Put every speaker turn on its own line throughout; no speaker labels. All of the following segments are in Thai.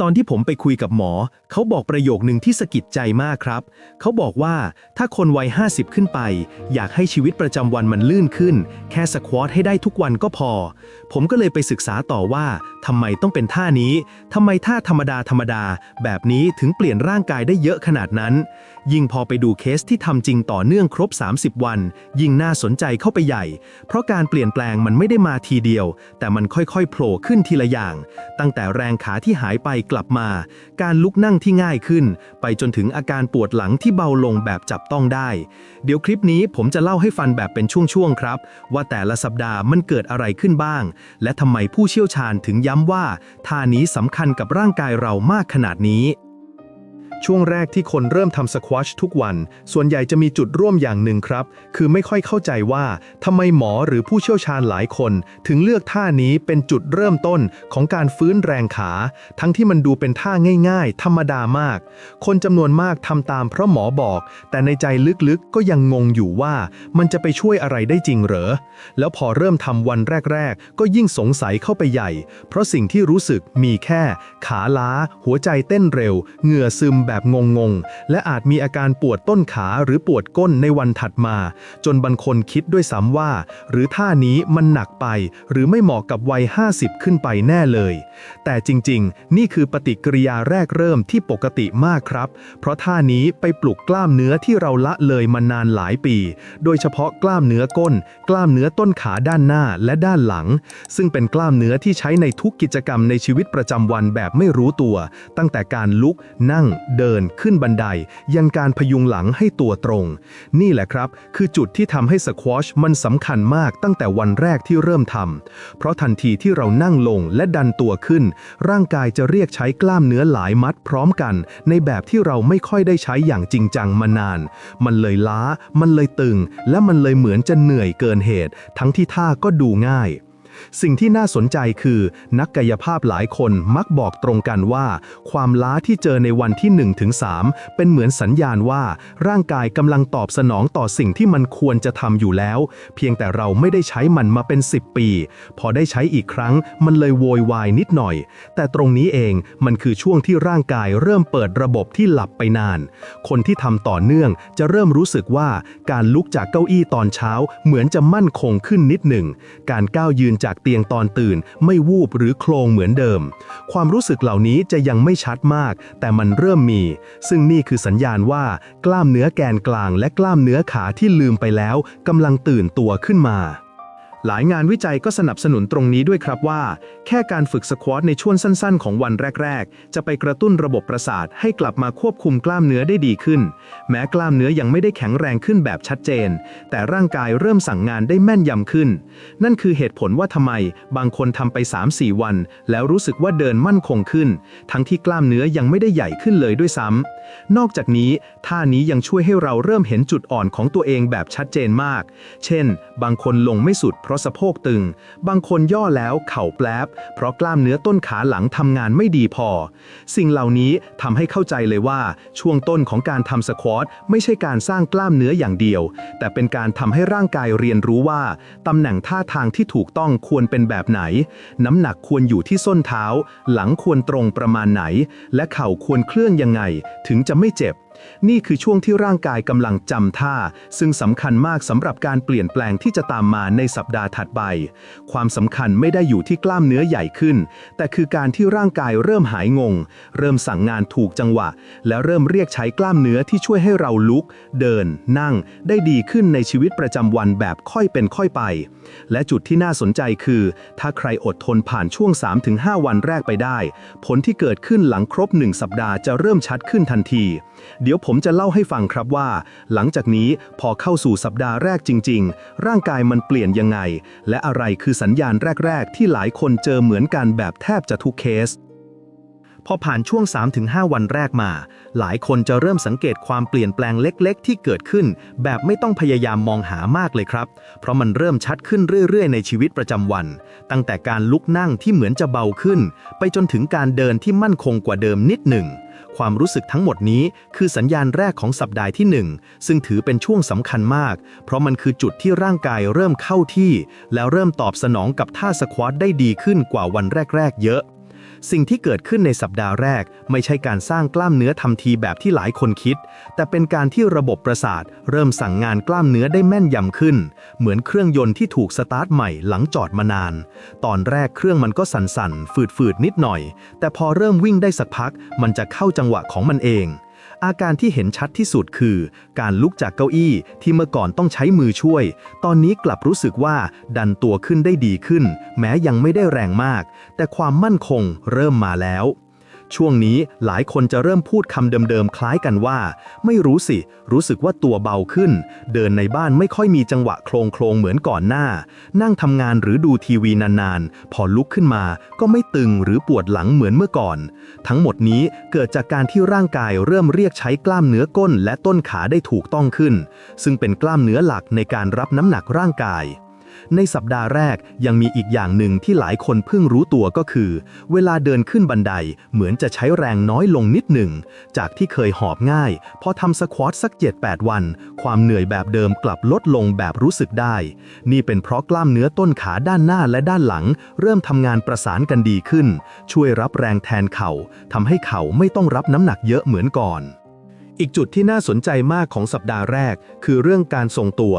ตอนที่ผมไปคุยกับหมอ เขาบอกประโยคหนึ่งที่สะกิดใจมากครับ เขาบอกว่าถ้าคนวัย 50 ขึ้นไป อยากให้ชีวิตประจำวันมันลื่นขึ้น แค่สควอตให้ได้ทุกวันก็พอ ผมก็เลยไปศึกษาต่อว่า ทำไมต้องเป็นท่านี้ ทำไมท่าธรรมดาธรรมดา แบบนี้ถึงเปลี่ยนร่างกายได้เยอะขนาดนั้น ยิ่งพอไปดูเคสที่ทำจริงต่อเนื่องครบ 30 วัน ยิ่งน่าสนใจเข้าไปใหญ่ เพราะการเปลี่ยนแปลงมันไม่ได้มาทีเดียว แต่มันค่อยๆโผล่ขึ้นทีละอย่าง ตั้งแต่แรงขาที่หายไปกลับมา การลุกนั่งที่ง่ายขึ้น ไปจนถึงอาการปวดหลังที่เบาลงแบบจับต้องได้ เดี๋ยวคลิปนี้ผมจะเล่าให้ฟันแบบเป็นช่วงๆครับ ว่าแต่ละสัปดาห์มันเกิดอะไรขึ้นบ้าง และทำไมผู้เชี่ยวชาญถึงย้ำว่าท่านี้สำคัญกับร่างกายเรามากขนาดนี้ ช่วงแรกที่คนเริ่มทำสควอชทุกวัน ส่วนใหญ่จะมีจุดร่วมอย่างหนึ่งครับ คือไม่ค่อยเข้าใจว่าทำไมหมอหรือผู้เชี่ยวชาญหลายคน ถึงเลือกท่านี้เป็นจุดเริ่มต้นของการฟื้นแรงขา ทั้งที่มันดูเป็นท่าง่ายๆ ธรรมดามาก คนจำนวนมากทำตามเพราะหมอบอก แต่ในใจลึกๆก็ยังงงอยู่ว่า มันจะไปช่วยอะไรได้จริงเหรอ แล้วพอเริ่มทำวันแรกๆ ก็ยิ่งสงสัยเข้าไปใหญ่ เพราะสิ่งที่รู้สึกมีแค่ ขาล้า หัวใจเต้นเร็ว เหงื่อซึมแบบงงๆ และอาจมีอาการปวดต้นขาหรือปวดก้นในวันถัดมา จนบางคนคิดด้วยซ้ำว่า หรือท่านี้มันหนักไป หรือไม่เหมาะกับวัย 50 ขึ้นไปแน่เลย แต่จริงๆ นี่คือปฏิกิริยาแรกเริ่มที่ปกติมากครับ เพราะท่านี้ไปปลุกกล้ามเนื้อที่เราละเลยมานานหลายปี โดยเฉพาะกล้ามเนื้อก้น กล้ามเนื้อต้นขาด้านหน้าและด้านหลัง ซึ่งเป็นกล้ามเนื้อที่ใช้ในทุกกิจกรรมในชีวิตประจำวันแบบไม่รู้ตัว ตั้งแต่การลุก นั่งเดินขึ้นบันได ยันการพยุงหลังให้ตัวตรง นี่แหละครับ คือจุดที่ทำให้สควอชมันสำคัญมากตั้งแต่วันแรกที่เริ่มทำเพราะทันทีที่เรานั่งลงและดันตัวขึ้น ร่างกายจะเรียกใช้กล้ามเนื้อหลายมัดพร้อมกัน ในแบบที่เราไม่ค่อยได้ใช้อย่างจริงจังมานาน มันเลยล้า มันเลยตึง และมันเลยเหมือนจะเหนื่อยเกินเหตุ ทั้งที่ท่าก็ดูง่าย สิ่งที่น่าสนใจคือ นักกายภาพหลายคนมักบอกตรงกันว่า ความล้าที่เจอในวันที่1-3ถึง3เป็นเหมือนสัญญาณว่า ร่างกายกำลังตอบสนองต่อสิ่งที่มันควรจะทำอยู่แล้ว เพียงแต่เราไม่ได้ใช้มันมาเป็น 10 ปี พอได้ใช้อีกครั้ง มันเลยโวยวายนิดหน่อย แต่ตรงนี้เองมันคือช่วงที่ร่างกายเริ่มเปิดระบบที่หลับไปนาน คนที่ทำต่อเนื่องจะเริ่มรู้สึกว่าการลุกจากเก้าอี้ตอนเช้า เหมือนจะมั่นคงขึ้นนิดหนึ่ง การก้าวยืนจากเตียงตอนตื่น ไม่วูบหรือโคลงเหมือนเดิม ความรู้สึกเหล่านี้จะยังไม่ชัดมาก แต่มันเริ่มมี ซึ่งนี่คือสัญญาณว่า กล้ามเนื้อแกนกลางและกล้ามเนื้อขาที่ลืมไปแล้วกำลังตื่นตัวขึ้นมา หลายงานวิจัยก็สนับสนุนตรงนี้ด้วยครับว่า แค่การฝึกสควอตในช่วงสั้น ๆ ของวันแรก ๆ จะไปกระตุ้นระบบประสาทให้กลับมาควบคุมกล้ามเนื้อได้ดีขึ้น แม้กล้ามเนื้อยังไม่ได้แข็งแรงขึ้นแบบชัดเจน แต่ร่างกายเริ่มสั่งงานได้แม่นยำขึ้น นั่นคือเหตุผลว่าทำไม บางคนทำไป 3-4 วัน แล้วรู้สึกว่าเดินมั่นคงขึ้น ทั้งที่กล้ามเนื้อยังไม่ได้ใหญ่ขึ้นเลยด้วยซ้ำนอกจากนี้ท่านี้ยังช่วยให้เราเริ่มเห็นจุดอ่อนของตัวเองแบบชัดเจนมาก เช่น บางคนลงไม่สุดเพราะราะสะโพกตึง บางคนย่อแล้วเข่าแปลบ เพราะกล้ามเนื้อต้นขาหลังทำงานไม่ดีพอ สิ่งเหล่านี้ทำให้เข้าใจเลยว่า ช่วงต้นของการทำสควอตไม่ใช่การสร้างกล้ามเนื้ออย่างเดียว แต่เป็นการทำให้ร่างกายเรียนรู้ว่าตำแหน่งท่าทางที่ถูกต้องควรเป็นแบบไหน น้ำหนักควรอยู่ที่ส้นเท้า หลังควรตรงประมาณไหน และเข่าควรเคลื่อนยังไง ถึงจะไม่เจ็บ นี่คือช่วงที่ร่างกายกำลังจำท่า ซึ่งสำคัญมากสำหรับการเปลี่ยนแปลงที่จะตามมาในสัปดาห์ถัดไป ความสำคัญไม่ได้อยู่ที่กล้ามเนื้อใหญ่ขึ้น แต่คือการที่ร่างกายเริ่มหายงง เริ่มสั่งงานถูกจังหวะ และเริ่มเรียกใช้กล้ามเนื้อที่ช่วยให้เราลุก เดิน นั่ง ได้ดีขึ้นในชีวิตประจำวันแบบค่อยเป็นค่อยไป และจุดที่น่าสนใจคือ ถ้าใครอดทนผ่านช่วง 3-5 วันแรกไปได้ ผลที่เกิดขึ้นหลังครบ 1 สัปดาห์จะเริ่มชัดขึ้นทันทีเดี๋ยวผมจะเล่าให้ฟังครับว่า หลังจากนี้พอเข้าสู่สัปดาห์แรกจริง ๆ ร่างกายมันเปลี่ยนยังไง และอะไรคือสัญญาณแรก ๆ ที่หลายคนเจอเหมือนกันแบบแทบจะทุกเคสพอผ่านช่วง 3-5 วันแรกมา หลายคนจะเริ่มสังเกตความเปลี่ยนแปลงเล็กๆ ที่เกิดขึ้น แบบไม่ต้องพยายามมองหามากเลยครับ เพราะมันเริ่มชัดขึ้นเรื่อยๆ ในชีวิตประจำวัน ตั้งแต่การลุกนั่งที่เหมือนจะเบาขึ้น ไปจนถึงการเดินที่มั่นคงกว่าเดิมนิดหนึ่ง ความรู้สึกทั้งหมดนี้คือสัญญาณแรกของสัปดาห์ที่ 1 ซึ่งถือเป็นช่วงสำคัญมาก เพราะมันคือจุดที่ร่างกายเริ่มเข้าที่ แล้วเริ่มตอบสนองกับท่าสควอตได้ดีขึ้นกว่าวันแรก ๆ เยอะ สิ่งที่เกิดขึ้นในสัปดาห์แรก ไม่ใช่การสร้างกล้ามเนื้อทำทีแบบที่หลายคนคิด แต่เป็นการที่ระบบประสาท เริ่มสั่งงานกล้ามเนื้อได้แม่นยำขึ้น เหมือนเครื่องยนต์ที่ถูกสตาร์ทใหม่หลังจอดมานาน ตอนแรกเครื่องมันก็สั่นๆ ฝืดๆ นิดหน่อย แต่พอเริ่มวิ่งได้สักพัก มันจะเข้าจังหวะของมันเอง อาการที่เห็นชัดที่สุดคือ การลุกจากเก้าอี้ที่เมื่อก่อนต้องใช้มือช่วย ตอนนี้กลับรู้สึกว่าดันตัวขึ้นได้ดีขึ้น แม้ยังไม่ได้แรงมาก แต่ความมั่นคงเริ่มมาแล้ว ช่วงนี้หลายคนจะเริ่มพูดคำเดิมๆ คล้ายกันว่า ไม่รู้สิ รู้สึกว่าตัวเบาขึ้น เดินในบ้านไม่ค่อยมีจังหวะโครงโครงเหมือนก่อนหน้า นั่งทำงานหรือดูทีวีนานๆ พอลุกขึ้นมาก็ไม่ตึงหรือปวดหลังเหมือนเมื่อก่อน ทั้งหมดนี้เกิดจากการที่ร่างกายเริ่มเรียกใช้กล้ามเนื้อก้นและต้นขาได้ถูกต้องขึ้น ซึ่งเป็นกล้ามเนื้อหลักในการรับน้ำหนักร่างกาย ในสัปดาห์แรกยังมีอีกอย่างหนึ่งที่หลายคนเพิ่งรู้ตัวก็คือ เวลาเดินขึ้นบันไดเหมือนจะใช้แรงน้อยลงนิดหนึ่ง จากที่เคยหอบง่าย พอทำสควอตสัก 7-8 วัน ความเหนื่อยแบบเดิมกลับลดลงแบบรู้สึกได้ นี่เป็นเพราะกล้ามเนื้อต้นขาด้านหน้าและด้านหลัง เริ่มทำงานประสานกันดีขึ้น ช่วยรับแรงแทนเข่าทำให้เข่าไม่ต้องรับน้ำหนักเยอะเหมือนก่อนอีกจุดที่น่าสนใจมากของสัปดาห์แรก คือเรื่องการทรงตัว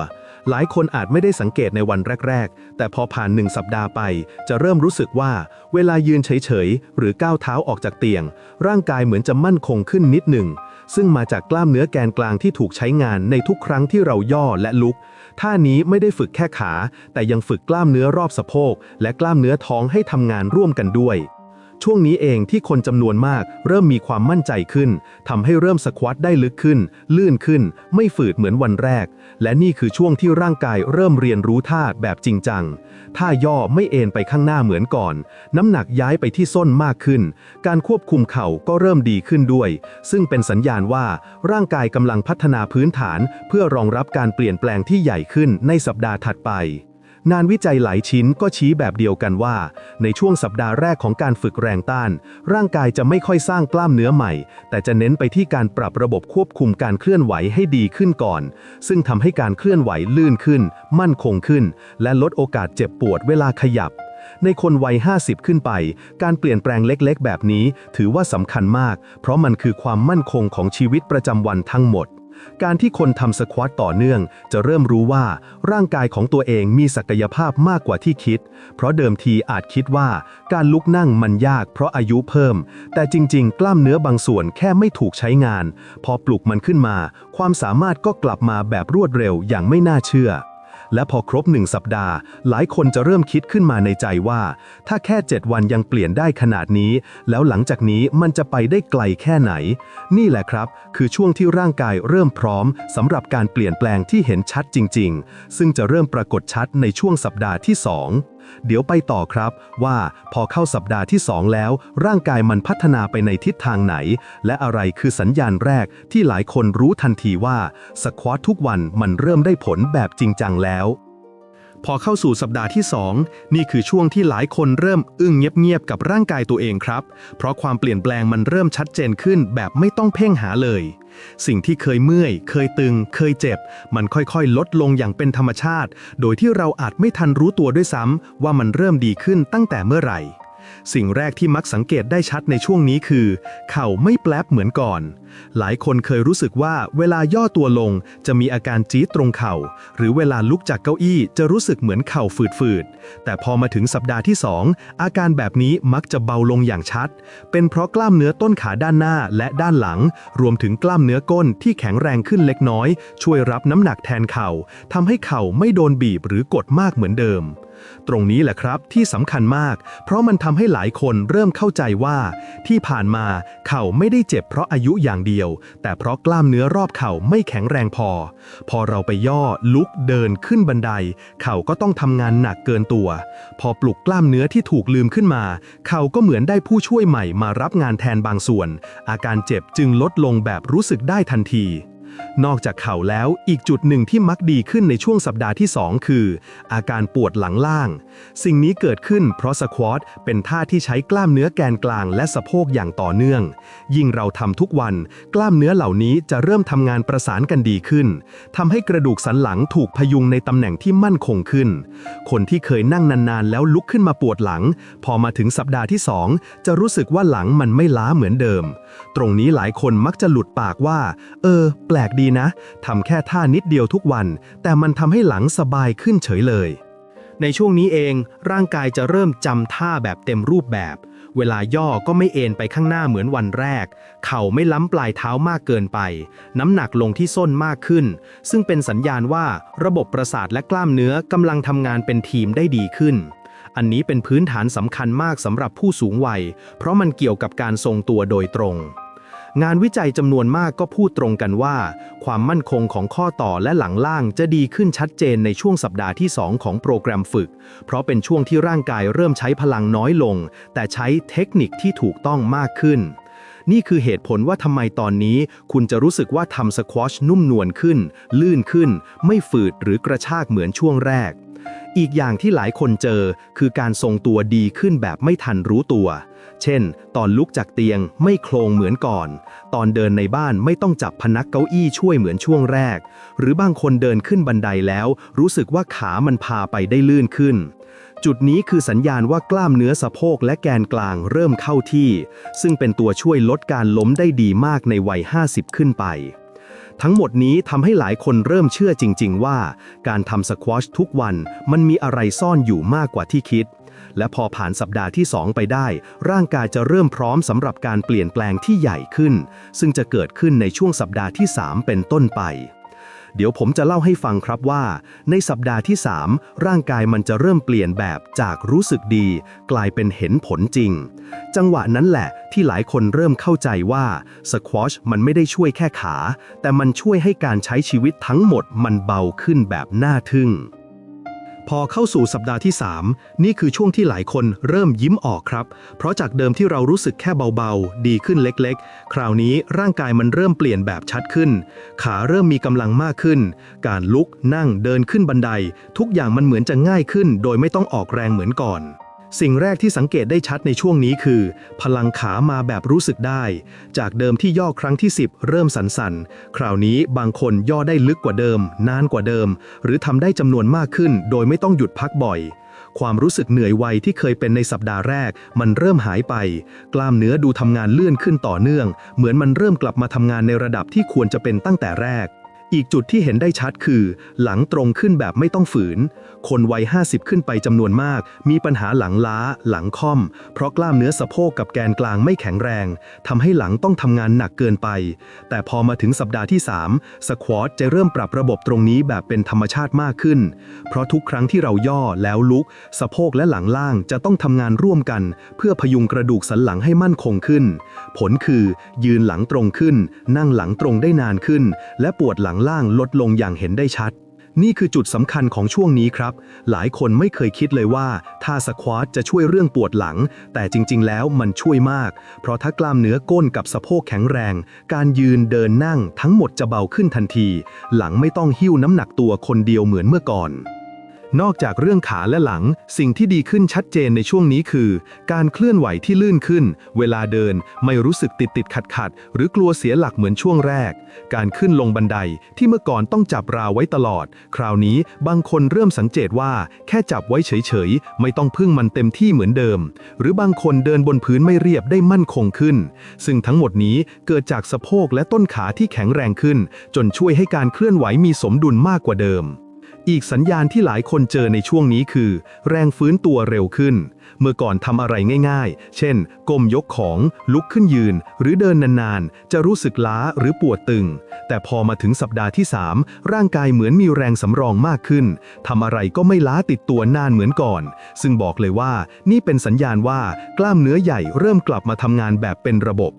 หลายคนอาจไม่ได้สังเกตในวันแรก ๆ แต่พอผ่านหนึ่งสัปดาห์ไป จะเริ่มรู้สึกว่า เวลายืนเฉย ๆ หรือก้าวเท้าออกจากเตียง ร่างกายเหมือนจะมั่นคงขึ้นนิดหนึ่ง ซึ่งมาจากกล้ามเนื้อแกนกลางที่ถูกใช้งานในทุกครั้งที่เราย่อและลุก ท่านี้ไม่ได้ฝึกแค่ขา แต่ยังฝึกกล้ามเนื้อรอบสะโพก และกล้ามเนื้อท้องให้ทำงานร่วมกันด้วย ช่วงนี้เองที่คนจำนวนมากเริ่มมีความมั่นใจขึ้นทำให้เริ่มสควอตได้ลึกขึ้น ลื่นขึ้น ไม่ฝืดเหมือนวันแรก และนี่คือช่วงที่ร่างกายเริ่มเรียนรู้ท่าแบบจริงจังท่าย่อไม่เอ็นไปข้างหน้าเหมือนก่อน น้ำหนักย้ายไปที่ส้นมากขึ้น การควบคุมเข่าก็เริ่มดีขึ้นด้วย ซึ่งเป็นสัญญาณว่าร่างกายกำลังพัฒนาพื้นฐาน เพื่อรองรับการเปลี่ยนแปลงที่ใหญ่ขึ้นในสัปดาห์ถัดไป งานวิจัยหลายชิ้นก็ชี้แบบเดียวกันว่า ในช่วงสัปดาห์แรกของการฝึกแรงต้าน ร่างกายจะไม่ค่อยสร้างกล้ามเนื้อใหม่ แต่จะเน้นไปที่การปรับระบบควบคุมการเคลื่อนไหวให้ดีขึ้นก่อน ซึ่งทำให้การเคลื่อนไหวลื่นขึ้น มั่นคงขึ้น และลดโอกาสเจ็บปวดเวลาขยับในคนวัย 50 ขึ้นไป การเปลี่ยนแปลงเล็กๆ แบบนี้ ถือว่าสำคัญมาก เพราะมันคือความมั่นคงของชีวิตประจำวันทั้งหมด การที่คนทำสควอตต่อเนื่อง จะเริ่มรู้ว่าร่างกายของตัวเองมีศักยภาพมากกว่าที่คิด เพราะเดิมทีอาจคิดว่าการลุกนั่งมันยากเพราะอายุเพิ่ม แต่จริง ๆ กล้ามเนื้อบางส่วนแค่ไม่ถูกใช้งาน พอปลุกมันขึ้นมา ความสามารถก็กลับมาแบบรวดเร็วอย่างไม่น่าเชื่อ และพอครบหนึ่งสัปดาห์ หลายคนจะเริ่มคิดขึ้นมาในใจว่า ถ้าแค่ 7 วันยังเปลี่ยนได้ขนาดนี้ แล้วหลังจากนี้มันจะไปได้ไกลแค่ไหน นี่แหละครับ คือช่วงที่ร่างกายเริ่มพร้อมสำหรับการเปลี่ยนแปลงที่เห็นชัดจริง ๆ ซึ่งจะเริ่มปรากฏชัดในช่วงสัปดาห์ที่ 2 เดี๋ยวไปต่อครับว่าพอเข้าสัปดาห์ที่ 2 แล้ว ร่างกายมันพัฒนาไปในทิศทางไหน และอะไรคือสัญญาณแรกที่หลายคนรู้ทันทีว่าสควอตทุกวันมันเริ่มได้ผลแบบจริงจังแล้ว พอเข้าสู่สัปดาห์ที่ 2 นี่คือช่วงที่หลายคนเริ่มอึ้งเงียบๆกับร่างกายตัวเองครับ เพราะความเปลี่ยนแปลงมันเริ่มชัดเจนขึ้นแบบไม่ต้องเพ่งหาเลย สิ่งที่เคยเมื่อย เคยตึง เคยเจ็บ มันค่อยๆ ลดลงอย่างเป็นธรรมชาติ โดยที่เราอาจไม่ทันรู้ตัวด้วยซ้ำว่ามันเริ่มดีขึ้นตั้งแต่เมื่อไหร่ สิ่งแรกที่มักสังเกตได้ชัดในช่วงนี้คือ เข่าไม่แปลบเหมือนก่อน หลายคนเคยรู้สึกว่าเวลาย่อตัวลงจะมีอาการจี๊ดตรงเข่า หรือเวลาลุกจากเก้าอี้จะรู้สึกเหมือนเข่าฝืดๆ แต่พอมาถึงสัปดาห์ที่ 2 อาการแบบนี้มักจะเบาลงอย่างชัด เป็นเพราะกล้ามเนื้อต้นขาด้านหน้าและด้านหลัง รวมถึงกล้ามเนื้อก้นที่แข็งแรงขึ้นเล็กน้อย ช่วยรับน้ำหนักแทนเข่าทำให้เข่าไม่โดนบีบหรือกดมากเหมือนเดิม ตรงนี้แหละครับที่สำคัญมาก เพราะมันทำให้หลายคนเริ่มเข้าใจว่า ที่ผ่านมาเข่าไม่ได้เจ็บเพราะอายุอย่างเดียว แต่เพราะกล้ามเนื้อรอบเข่าไม่แข็งแรงพอ พอเราไปย่อลุกเดินขึ้นบันได เข่าก็ต้องทำงานหนักเกินตัว พอปลุกกล้ามเนื้อที่ถูกลืมขึ้นมา เข่าก็เหมือนได้ผู้ช่วยใหม่มารับงานแทนบางส่วน อาการเจ็บจึงลดลงแบบรู้สึกได้ทันที นอกจากเข่าแล้วอีกจุดหนึ่งที่มักดีขึ้นในช่วงสัปดาห์ที่ 2 คือ อาการปวดหลังล่าง สิ่งนี้เกิดขึ้นเพราะสควอตเป็นท่าที่ใช้กล้ามเนื้อแกนกลางและสะโพกอย่างต่อเนื่อง ยิ่งเราทำทุกวัน กล้ามเนื้อเหล่านี้จะเริ่มทำงานประสานกันดีขึ้นทำให้กระดูกสันหลังถูกพยุงในตำแหน่งที่มั่นคงขึ้น คนที่เคยนั่งนานๆ แล้วลุกขึ้นมาปวดหลัง พอมาถึงสัปดาห์ที่ 2 จะรู้สึกว่าหลังมันไม่ล้าเหมือนเดิม ตรงนี้หลายคนมักจะหลุดปากว่า เออ แปลกดีนะทำแค่ท่านิดเดียวทุกวัน แต่มันทำให้หลังสบายขึ้นเฉยเลย ในช่วงนี้เองร่างกายจะเริ่มจำท่าแบบเต็มรูปแบบ เวลาย่อก็ไม่เอนไปข้างหน้าเหมือนวันแรก เข่าไม่ล้ำปลายเท้ามากเกินไป น้ำหนักลงที่ส้นมากขึ้น ซึ่งเป็นสัญญาณว่าระบบประสาทและกล้ามเนื้อกำลังทำงานเป็นทีมได้ดีขึ้นอันนี้เป็นพื้นฐานสำคัญมากสำหรับผู้สูงวัย เพราะมันเกี่ยวกับการทรงตัวโดยตรง งานวิจัยจำนวนมากก็พูดตรงกันว่า ความมั่นคงของข้อต่อและหลังล่างจะดีขึ้นชัดเจนในช่วงสัปดาห์ที่ 2 ของโปรแกรมฝึก เพราะเป็นช่วงที่ร่างกายเริ่มใช้พลังน้อยลง แต่ใช้เทคนิคที่ถูกต้องมากขึ้น นี่คือเหตุผลว่าทำไมตอนนี้ คุณจะรู้สึกว่าทำสควอชนุ่มนวลขึ้น ลื่นขึ้น ไม่ฝืดหรือกระชากเหมือนช่วงแรก อีกอย่างที่หลายคนเจอคือการทรงตัวดีขึ้นแบบไม่ทันรู้ตัว เช่น ตอนลุกจากเตียงไม่โครงเหมือนก่อน ตอนเดินในบ้านไม่ต้องจับพนักเก้าอี้ช่วยเหมือนช่วงแรก หรือบางคนเดินขึ้นบันไดแล้ว รู้สึกว่าขามันพาไปได้ลื่นขึ้น จุดนี้คือสัญญาณว่ากล้ามเนื้อสะโพกและแกนกลางเริ่มเข้าที่ ซึ่งเป็นตัวช่วยลดการล้มได้ดีมากในวัย 50 ขึ้นไป ทั้งหมดนี้ทำให้หลายคนเริ่มเชื่อจริง ๆ ว่า การทำสควอชทุกวันมันมีอะไรซ่อนอยู่มากกว่าที่คิด และพอผ่านสัปดาห์ที่ 2 ไปได้ ร่างกายจะเริ่มพร้อมสำหรับการเปลี่ยนแปลงที่ใหญ่ขึ้น ซึ่งจะเกิดขึ้นในช่วงสัปดาห์ที่ 3 เป็นต้นไป เดี๋ยวผมจะเล่าให้ฟังครับว่า ในสัปดาห์ที่ 3 ร่างกายมันจะเริ่มเปลี่ยนแบบจากรู้สึกดี กลายเป็นเห็นผลจริง จังหวะนั้นแหละที่หลายคนเริ่มเข้าใจว่าสควอชมันไม่ได้ช่วยแค่ขา แต่มันช่วยให้การใช้ชีวิตทั้งหมดมันเบาขึ้นแบบน่าทึ่ง พอเข้าสู่สัปดาห์ที่ 3 นี่คือช่วงที่หลายคนเริ่มยิ้มออกครับ เพราะจากเดิมที่เรารู้สึกแค่เบาๆ ดีขึ้นเล็กๆ คราวนี้ร่างกายมันเริ่มเปลี่ยนแบบชัดขึ้น ขาเริ่มมีกำลังมากขึ้น การลุกนั่งเดินขึ้นบันได ทุกอย่างมันเหมือนจะง่ายขึ้น โดยไม่ต้องออกแรงเหมือนก่อน สิ่งแรกที่สังเกตได้ชัดในช่วงนี้คือ พลังขามาแบบรู้สึกได้ จากเดิมที่ย่อครั้งที่ 10 เริ่มสั่นๆ คราวนี้บางคนย่อได้ลึกกว่าเดิม นานกว่าเดิม หรือทำได้จำนวนมากขึ้น โดยไม่ต้องหยุดพักบ่อย ความรู้สึกเหนื่อยวัยที่เคยเป็นในสัปดาห์แรก มันเริ่มหายไป กล้ามเนื้อดูทำงานเลื่อนขึ้นต่อเนื่อง เหมือนมันเริ่มกลับมาทำงานในระดับที่ควรจะเป็นตั้งแต่แรก อีกจุดที่เห็นได้ชัดคือ หลังตรงขึ้นแบบไม่ต้องฝืน คนวัย 50 ขึ้นไปจำนวนมาก มีปัญหาหลังล้า หลังค่อม เพราะกล้ามเนื้อสะโพกกับแกนกลางไม่แข็งแรงทำให้หลังต้องทำงานหนักเกินไป แต่พอมาถึงสัปดาห์ที่ 3 สควอตจะเริ่มปรับระบบตรงนี้แบบเป็นธรรมชาติมากขึ้น เพราะทุกครั้งที่เราย่อแล้วลุก สะโพกและหลังล่างจะต้องทำงานร่วมกัน เพื่อพยุงกระดูกสันหลังให้มั่นคงขึ้น ผลคือ ยืนหลังตรงขึ้น นั่งหลังตรงได้นานขึ้น และปวดหลังล่างลดลงอย่างเห็นได้ชัด นี่คือจุดสำคัญของช่วงนี้ครับ หลายคนไม่เคยคิดเลยว่าท่าสควอตจะช่วยเรื่องปวดหลัง แต่จริง ๆ แล้วมันช่วยมาก เพราะถ้ากล้ามเนื้อก้นกับสะโพกแข็งแรง การยืนเดินนั่งทั้งหมดจะเบาขึ้นทันที หลังไม่ต้องหิ้วน้ำหนักตัวคนเดียวเหมือนเมื่อก่อน นอกจากเรื่องขาและหลัง สิ่งที่ดีขึ้นชัดเจนในช่วงนี้คือ การเคลื่อนไหวที่ลื่นขึ้น เวลาเดินไม่รู้สึกติดติดขัดขัดหรือกลัวเสียหลักเหมือนช่วงแรก การขึ้นลงบันไดที่เมื่อก่อนต้องจับราวไว้ตลอด คราวนี้บางคนเริ่มสังเกตว่า แค่จับไว้เฉยๆ ไม่ต้องพึ่งมันเต็มที่เหมือนเดิม หรือบางคนเดินบนพื้นไม่เรียบได้มั่นคงขึ้น ซึ่งทั้งหมดนี้เกิดจากสะโพกและต้นขาที่แข็งแรงขึ้น จนช่วยให้การเคลื่อนไหวมีสมดุลมากกว่าเดิม อีกสัญญาณที่หลายคนเจอในช่วงนี้คือ แรงฟื้นตัวเร็วขึ้น เมื่อก่อนทำอะไรง่ายๆ เช่น ก้มยกของ ลุกขึ้นยืน หรือเดินนานๆ จะรู้สึกล้าหรือปวดตึง แต่พอมาถึงสัปดาห์ที่ 3 ร่างกายเหมือนมีแรงสำรองมากขึ้นทำอะไรก็ไม่ล้าติดตัวนานเหมือนก่อน ซึ่งบอกเลยว่า นี่เป็นสัญญาณว่ากล้ามเนื้อใหญ่เริ่มกลับมาทำงานแบบเป็นระบบ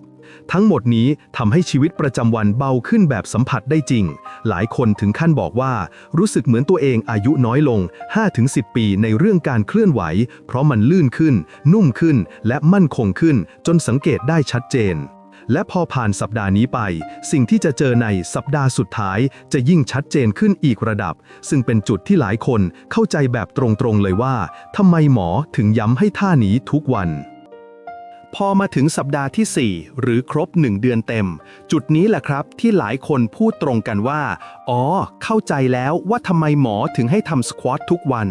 ทั้งหมดนี้ทำให้ชีวิตประจำวันเบาขึ้นแบบสัมผัสได้จริง หลายคนถึงขั้นบอกว่า รู้สึกเหมือนตัวเองอายุน้อยลง 5-10 ปีในเรื่องการเคลื่อนไหว เพราะมันลื่นขึ้น นุ่มขึ้น และมั่นคงขึ้น จนสังเกตได้ชัดเจน และพอผ่านสัปดาห์นี้ไป สิ่งที่จะเจอในสัปดาห์สุดท้าย จะยิ่งชัดเจนขึ้นอีกระดับ ซึ่งเป็นจุดที่หลายคนเข้าใจแบบตรงๆเลยว่าทำไมหมอถึงย้ำให้ท่านี้ทุกวัน พอมาถึงสัปดาห์ที่ 4 หรือครบ 1 เดือนเต็ม จุดนี้แหละครับที่หลายคนพูดตรงกันว่า อ๋อ เข้าใจแล้วว่าทำไมหมอถึงให้ทำสควอตทุกวัน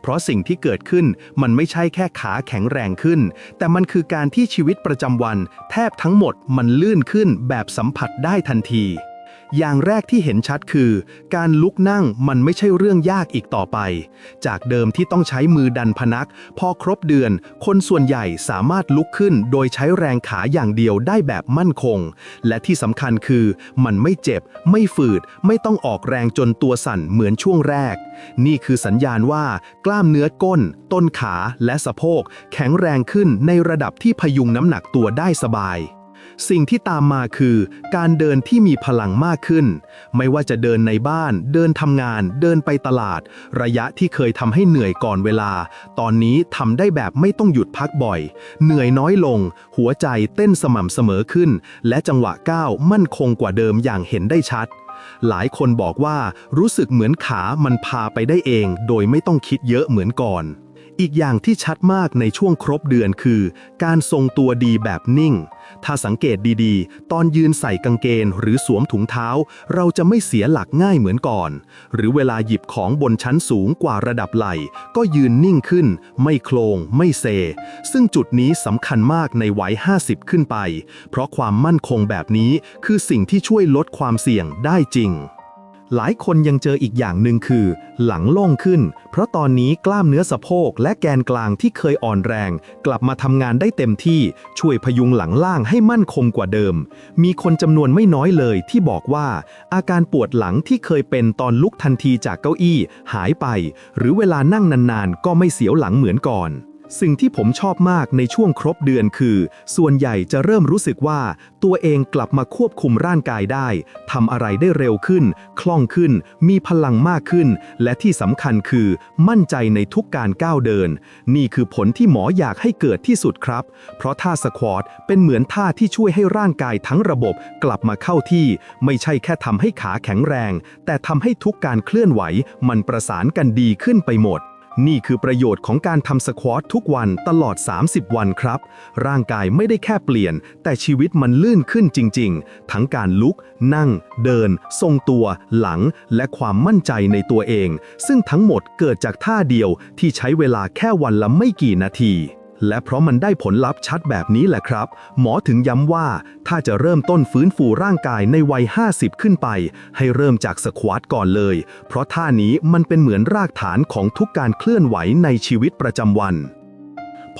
เพราะสิ่งที่เกิดขึ้นมันไม่ใช่แค่ขาแข็งแรงขึ้น แต่มันคือการที่ชีวิตประจำวัน แทบทั้งหมดมันลื่นขึ้นแบบสัมผัสได้ทันที อย่างแรกที่เห็นชัดคือ การลุกนั่งมันไม่ใช่เรื่องยากอีกต่อไป จากเดิมที่ต้องใช้มือดันพนัก พอครบเดือน คนส่วนใหญ่สามารถลุกขึ้นโดยใช้แรงขาอย่างเดียวได้แบบมั่นคง และที่สำคัญคือ มันไม่เจ็บ ไม่ฝืด ไม่ต้องออกแรงจนตัวสั่นเหมือนช่วงแรก นี่คือสัญญาณว่ากล้ามเนื้อก้น ต้นขาและสะโพก แข็งแรงขึ้นในระดับที่พยุงน้ำหนักตัวได้สบาย สิ่งที่ตามมาคือ การเดินที่มีพลังมากขึ้น ไม่ว่าจะเดินในบ้าน เดินทำงาน เดินไปตลาด ระยะที่เคยทำให้เหนื่อยก่อนเวลา ตอนนี้ทำได้แบบไม่ต้องหยุดพักบ่อย เหนื่อยน้อยลง หัวใจเต้นสม่ำเสมอขึ้น และจังหวะก้าวมั่นคงกว่าเดิมอย่างเห็นได้ชัด หลายคนบอกว่ารู้สึกเหมือนขามันพาไปได้เอง โดยไม่ต้องคิดเยอะเหมือนก่อน อีกอย่างที่ชัดมากในช่วงครบเดือนคือ การทรงตัวดีแบบนิ่ง ถ้าสังเกตดีๆ ตอนยืนใส่กางเกงหรือสวมถุงเท้า เราจะไม่เสียหลักง่ายเหมือนก่อน หรือเวลาหยิบของบนชั้นสูงกว่าระดับไหล่ก็ยืนนิ่งขึ้น ไม่โคลง ไม่เซ ซึ่งจุดนี้สำคัญมากในวัย 50 ขึ้นไป เพราะความมั่นคงแบบนี้คือสิ่งที่ช่วยลดความเสี่ยงได้จริง หลายคนยังเจออีกอย่างหนึ่งคือ หลังโล่งขึ้น เพราะตอนนี้กล้ามเนื้อสะโพกและแกนกลางที่เคยอ่อนแรง กลับมาทำงานได้เต็มที่ช่วยพยุงหลังล่างให้มั่นคงกว่าเดิม มีคนจำนวนไม่น้อยเลยที่บอกว่า อาการปวดหลังที่เคยเป็นตอนลุกทันทีจากเก้าอี้ หายไป หรือเวลานั่งนานๆ ก็ไม่เสียวหลังเหมือนก่อน สิ่งที่ผมชอบมากในช่วงครบเดือนคือ ส่วนใหญ่จะเริ่มรู้สึกว่า ตัวเองกลับมาควบคุมร่างกายได้ทำอะไรได้เร็วขึ้น คล่องขึ้น มีพลังมากขึ้น และที่สำคัญคือ มั่นใจในทุกการก้าวเดิน นี่คือผลที่หมออยากให้เกิดที่สุดครับ เพราะท่าสควอตเป็นเหมือนท่าที่ช่วยให้ร่างกายทั้งระบบกลับมาเข้าที่ ไม่ใช่แค่ทำให้ขาแข็งแรง แต่ทำให้ทุกการเคลื่อนไหว มันประสานกันดีขึ้นไปหมด นี่คือประโยชน์ของการทำสควอตทุกวันตลอด 30 วันครับ ร่างกายไม่ได้แค่เปลี่ยน แต่ชีวิตมันลื่นขึ้นจริง ๆ ทั้งการลุก นั่ง เดิน ทรงตัว หลัง และความมั่นใจในตัวเอง ซึ่งทั้งหมดเกิดจากท่าเดียวที่ใช้เวลาแค่วันละไม่กี่นาที และเพราะมันได้ผลลัพธ์ชัดแบบนี้แหละครับ หมอถึงย้ำว่าถ้าจะเริ่มต้นฟื้นฟูร่างกายในวัย 50 ขึ้นไป ให้เริ่มจากสควอตก่อนเลย เพราะท่านี้มันเป็นเหมือนรากฐานของทุกการเคลื่อนไหวในชีวิตประจำวัน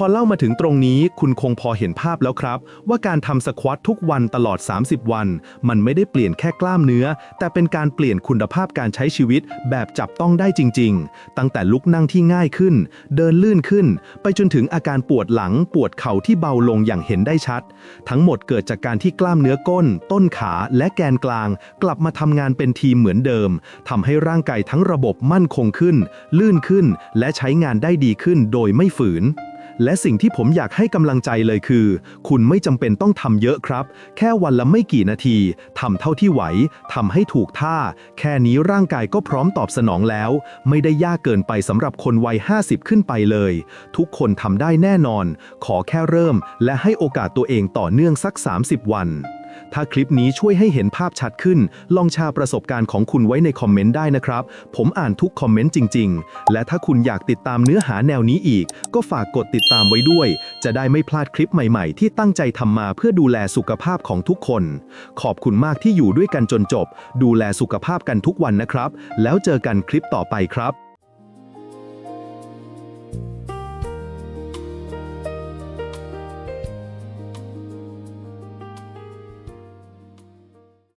อเล่ามาถึงตรงนี้คุณคงพอเห็นภาพแล้วครับ ว่าการทำสควอตทุกวันตลอด 30 วัน มันไม่ได้เปลี่ยนแค่กล้ามเนื้อ แต่เป็นการเปลี่ยนคุณภาพการใช้ชีวิตแบบจับต้องได้จริง ๆ ตั้งแต่ลุกนั่งที่ง่ายขึ้น เดินลื่นขึ้น ไปจนถึงอาการปวดหลังปวดเข่าที่เบาลงอย่างเห็นได้ชัด ทั้งหมดเกิดจากการที่กล้ามเนื้อก้น ต้นขาและแกนกลาง กลับมาทำงานเป็นทีมเหมือนเดิมทำให้ร่างกายทั้งระบบมั่นคงขึ้น ลื่นขึ้น และใช้งานได้ดีขึ้นโดยไม่ฝืน และสิ่งที่ผมอยากให้กำลังใจเลยคือ คุณไม่จำเป็นต้องทำเยอะครับ แค่วันละไม่กี่นาทีทำเท่าที่ไหวทำให้ถูกท่า แค่นี้ร่างกายก็พร้อมตอบสนองแล้ว ไม่ได้ยากเกินไปสำหรับคนวัย 50 ขึ้นไปเลย ทุกคนทำได้แน่นอน ขอแค่เริ่ม และให้โอกาสตัวเองต่อเนื่องสัก 30 วัน ถ้าคลิปนี้ช่วยให้เห็นภาพชัดขึ้น ลองแชร์ประสบการณ์ของคุณไว้ในคอมเมนต์ได้นะครับ ผมอ่านทุกคอมเมนต์จริง ๆ และถ้าคุณอยากติดตามเนื้อหาแนวนี้อีก ก็ฝากกดติดตามไว้ด้วย จะได้ไม่พลาดคลิปใหม่ๆ ที่ตั้งใจทำมาเพื่อดูแลสุขภาพของทุกคน ขอบคุณมากที่อยู่ด้วยกันจนจบ ดูแลสุขภาพกันทุกวันนะครับ แล้วเจอกันคลิปต่อไปครับ